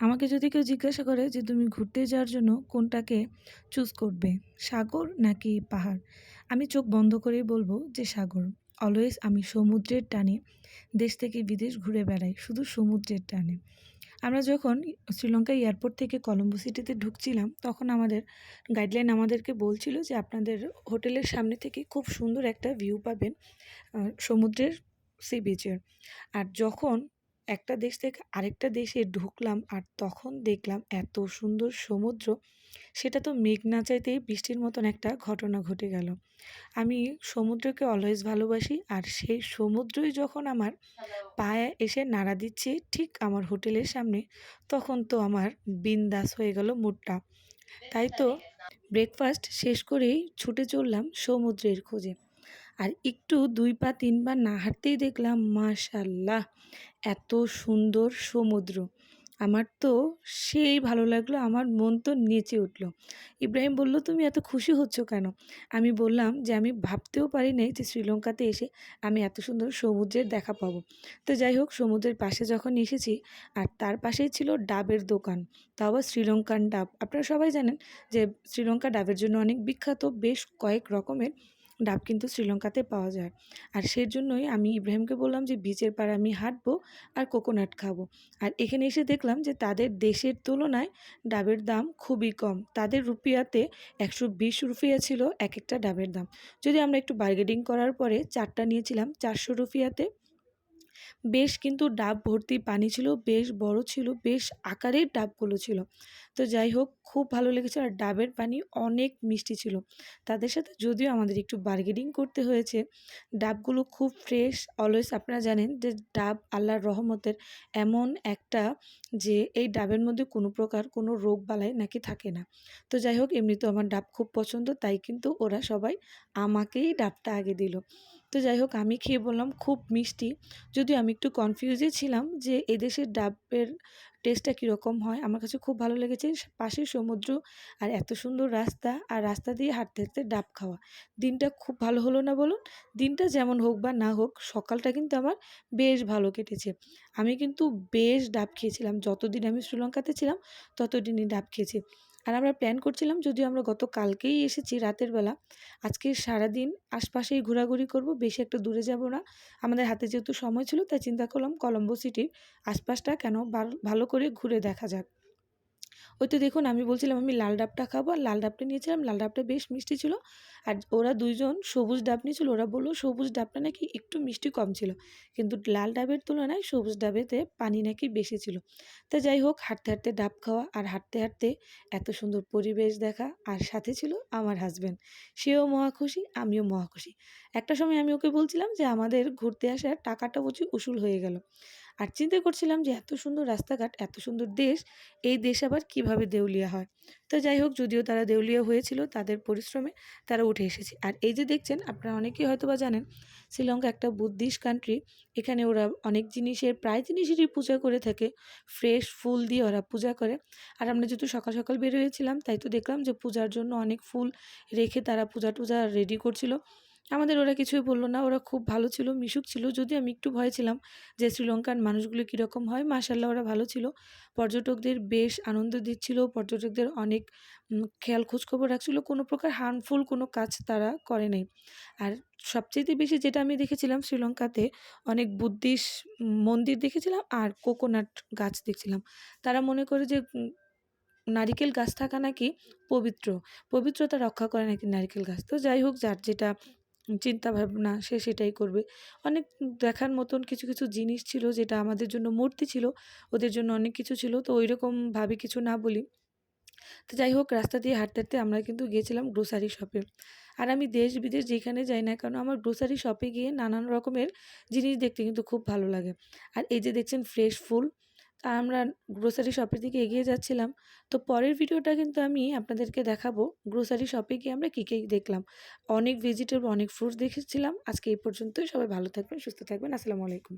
আমাকে যদি কেউ জিজ্ঞাসা করে যে তুমি ঘুরতে যাওয়ার জন্য কোনটাকে চুজ করবে, সাগর নাকি পাহাড়? আমি চোখ বন্ধ করেই বলব যে সাগর। অলওয়েজ আমি সমুদ্রের টানে দেশ থেকে বিদেশ ঘুরে বেড়াই, শুধু সমুদ্রের টানে। আমরা যখন শ্রীলঙ্কা এয়ারপোর্ট থেকে কলম্বো সিটিতে ঢুকছিলাম, তখন আমাদের গাইডলাইন আমাদেরকে বলছিল যে আপনাদের হোটেলের সামনে থেকে খুব সুন্দর একটা ভিউ পাবেন সমুদ্রের সি বিচের আর যখন একটা দেশ থেকে আরেকটা দেশে ঢুকলাম আর তখন দেখলাম এত সুন্দর সমুদ্র সেটা তো মেঘ না চাইতেই বৃষ্টির মতন একটা ঘটনা ঘটে গেল। আমি সমুদ্রকে অলওয়েজ ভালোবাসি আর সেই সমুদ্রই যখন আমার পায়ে এসে নাড়া দিচ্ছে ঠিক আমার হোটেলের সামনে তখন তো আমার বিন্দাস হয়ে গেল মুডটা। তাই তো ব্রেকফাস্ট শেষ করেই ছুটে চললাম সমুদ্রের খোঁজে। আর একটু দুই পা, তিন পা না হাঁটতেই দেখলাম, মাশাল্লাহ, এত সুন্দর সমুদ্র। আমার তো সেই ভালো লাগল, আমার মন তো নেচে উঠল। ইব্রাহিম বলল, তুমি এত খুশি হচ্ছ কেন? আমি বললাম যে, আমি ভাবতেও পারি নাই যে শ্রীলঙ্কাতে এসে আমি এত সুন্দর সমুদ্রের দেখা পাবো। তো যাই হোক, সমুদ্রের পাশে যখন এসেছি, আর তার পাশেই ছিল ডাবের দোকান। তাও আবার শ্রীলঙ্কান ডাব। আপনারা সবাই জানেন যে, শ্রীলঙ্কা ডাবের জন্য অনেক বিখ্যাত, বেশ কয়েক রকমের ডাব কিন্তু শ্রীলঙ্কাতে পাওয়া যায়। আর সেই জন্যই আমি ইব্রাহিমকে বললাম যে বিচের পাড়ে আমি হাঁটবো আর কোকোনাট খাব। আর এখানে এসে দেখলাম যে, তাদের দেশের তুলনায় ডাবের দাম খুবই কম। তাদের রুপিয়াতে একশো বিশ রুপিয়া ছিল এক একটা ডাবের দাম। যদি আমরা একটু বার্গেনিং করার পরে চারটা নিয়েছিলাম, চারশো রুপিয়াতে বেশ কিন্তু ডাব ভর্তি পানি ছিল, বেশ বড় ছিল, বেশ আকারের ডাবগুলো ছিল। তো যাই হোক, খুব ভালো লেগেছে আর ডাবের পানি অনেক মিষ্টি ছিল। তাদের সাথে যদিও আমাদের একটু বার্গেনিং করতে হয়েছে, ডাবগুলো খুব ফ্রেশ অলওয়েজ আপনারা জানেন যে ডাব আল্লাহর রহমতের এমন একটা যে এই ডাবের মধ্যে কোনো প্রকার কোনো রোগ বালাই নাকি থাকে না। তো যাই হোক এমনি তো আমার ডাব খুব পছন্দ, তাই কিন্তু ওরা সবাই আমাকেই ডাবটা আগে দিল। তো যাই হোক আমি খেয়ে বললাম খুব মিষ্টি। যদিও আমি একটু কনফিউজে ছিলাম যে এদেশের ডাবের টেস্টটা কীরকম হয়। আমার কাছে খুব ভালো লেগেছে পাশে সমুদ্র আর এত সুন্দর রাস্তা আর রাস্তা দিয়ে হাঁটতে হাঁটতে ডাব খাওয়া। দিনটা খুব ভালো হলো না বলুন? দিনটা যেমন হোক বা না হোক, সকালটা কিন্তু আমার বেশ ভালো কেটেছে। আমি কিন্তু বেশ ডাব খেয়েছিলাম। যতদিন আমি শ্রীলঙ্কাতে ছিলাম, ততদিনই ডাব খেয়েছি। আর আমরা প্ল্যান করছিলাম যদিও আমরা গত কালকেই এসেছি রাতের বেলা। আজকে সারাদিন আশপাশেই ঘোরাঘুরি করব, বেশি একটা দূরে যাব না। আমাদের হাতে যেহেতু সময় ছিল, তাই চিন্তা করলাম কলম্বো সিটির আশপাশটা কেন ভালো করে ঘুরে দেখা যাক। ওই তো দেখুন আমি বলছিলাম আমি লাল ডাবটা খাব আর লাল ডাবটা নিয়েছিলাম, লাল ডাবটা বেশ মিষ্টি ছিল। আর ওরা দুইজন সবুজ ডাব নিয়েছিল, ওরা বলল সবুজ ডাবটা নাকি একটু মিষ্টি কম ছিল। কিন্তু লাল ডাবের তুলনায় সবুজ ডাবেতে পানি নাকি বেশি ছিল। তা যাই হোক, হাঁটতে হাঁটতে ডাব খাওয়া আর হাঁটতে হাঁটতে এত সুন্দর পরিবেশ দেখা আর সাথে ছিল আমার হাজব্যান্ড সেও মহা খুশি, আমিও মহা খুশি। একটা সময় আমি ওকে বলছিলাম যে আমাদের ঘুরতে আসার টাকাটা বুঝি উসুল হয়ে গেল। আর চিন্তা করছিলাম যে, এত সুন্দর রাস্তাঘাট, এত সুন্দর দেশ, এই দেশ আবার কীভাবে দেউলিয়া হয়? তো যাই হোক, যদিও তারা দেউলিয়া হয়েছিল, তাদের পরিশ্রমে তারা উঠে এসেছে। আর এই যে দেখছেন, আপনারা অনেকেই হয়তো বা জানেন, শ্রীলঙ্কা একটা বুদ্ধিস্ট কান্ট্রি এখানে ওরা অনেক জিনিসের, প্রায় জিনিসেরই পূজা করে থাকে। ফ্রেশ ফুল দিয়ে ওরা পূজা করে। আর আমরা যেহেতু সকাল সকাল বেরোয়েছিলাম তাই তো দেখলাম যে, পূজার জন্য অনেক ফুল রেখে তারা পূজা টুজা রেডি করছিল। আমাদের ওরা কিছুই বলল না। ওরা খুব ভালো ছিল, মিশুক ছিল। যদি আমি একটু ভয় ছিলাম যে শ্রীলঙ্কার মানুষগুলো কীরকম হয় মাসাল্লাহ ওরা ভালো ছিল। পর্যটকদের বেশ আনন্দ দিচ্ছিল, পর্যটকদের অনেক খেয়াল খোঁজখবর রাখছিল। কোনো প্রকার হার্মফুল কোনো কাজ তারা করে নাই। আর সবচেয়ে বেশি যেটা আমি দেখেছিলাম শ্রীলঙ্কাতে, অনেক বুদ্ধিস্ট মন্দির দেখেছিলাম আর কোকোনাট গাছ দেখছিলাম। তারা মনে করে যে নারিকেল গাছ থাকা নাকি পবিত্র। পবিত্রতা রক্ষা করে নাকি নারিকেল গাছ। তো যাই হোক, যার যেটা চিন্তা ভাবনা সে সেটাই করবে। অনেক দেখার মতন কিছু কিছু জিনিস ছিল যেটা আমাদের জন্য মূর্তি ছিল, ওদের জন্য অনেক কিছু ছিল। তো ওই রকমভাবে কিছু না বলি। তো যাই হোক, রাস্তা দিয়ে হাঁটতে হাঁটতে আমরা কিন্তু গিয়েছিলাম গ্রোসারি শপে আর আমি দেশ, বিদেশ যেখানে যাই না কারণ আমার গ্রোসারি শপে গিয়ে নানান রকমের জিনিস দেখতে কিন্তু খুব ভালো লাগে। আর এই যে দেখছেন ফ্রেশ ফুল তা আমরা গ্রোসারি শপের দিকে এগিয়ে যাচ্ছিলাম। তো পরের ভিডিওটা কিন্তু আমি আপনাদেরকে দেখাবো গ্রোসারি শপে গিয়ে আমরা কী কী দেখলাম। অনেক ভেজিটেবল অনেক ফ্রুটস দেখেছিলাম। আজকে এই পর্যন্তই। সবাই ভালো থাকবেন, সুস্থ থাকবেন। আসসালামু আলাইকুম।